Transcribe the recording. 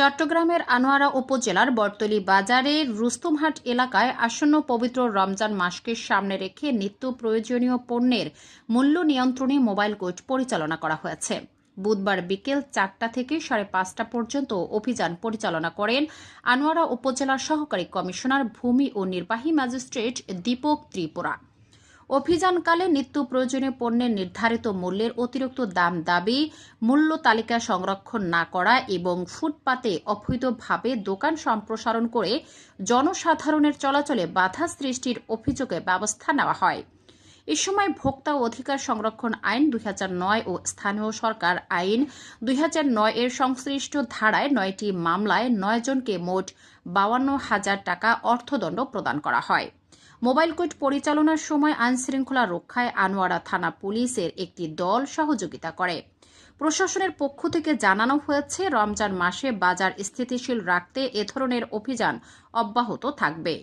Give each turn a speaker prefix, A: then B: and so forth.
A: চট্টগ্রামের আনোয়ারা উপজেলার বর্তলি বাজারের রুস্তুমহাট এলাকায় আসন্ন পবিত্র রমজান মাসকে সামনে রেখে নিত্য প্রয়োজনীয় পণ্যের মূল্য নিয়ন্ত্রণে মোবাইল কোর্ট পরিচালনা করা হয়েছে। বুধবার বিকেল চারটা থেকে সাড়ে পাঁচটা পর্যন্ত অভিযান পরিচালনা করেন আনোয়ারা উপজেলার সহকারী কমিশনার ভূমি ও নির্বাহী ম্যাজিস্ট্রেট দীপক ত্রিপুরা। অভিযানকালে নিত্য প্রয়োজনীয় পণ্যের নির্ধারিত মূল্যের অতিরিক্ত দাম দাবি, মূল্য তালিকা সংরক্ষণ না করা এবং ফুটপাতে অবৈধভাবে দোকান সম্প্রসারণ করে জনসাধারণের চলাচলে বাধা সৃষ্টির অভিযোগে ব্যবস্থা নেওয়া হয়। এ সময় ভোক্তা অধিকার সংরক্ষণ আইন দুই ও স্থানীয় সরকার আইন দুই হাজার নয় এর সংশ্লিষ্ট ধারায় নয়টি মামলায় নয় জনকে মোট বাউান্ন হাজার টাকা অর্থদণ্ড প্রদান করা হয়। মোবাইল কোর্ট পরিচালনার সময় আইনশৃঙ্খলা রক্ষায় আনোয়ারা থানা পুলিশের একটি দল সহযোগিতা করে। প্রশাসনের পক্ষ থেকে জানানো হয়েছে, রমজান মাসে বাজার স্থিতিশীল রাখতে এ ধরনের অভিযান অব্যাহত থাকবে।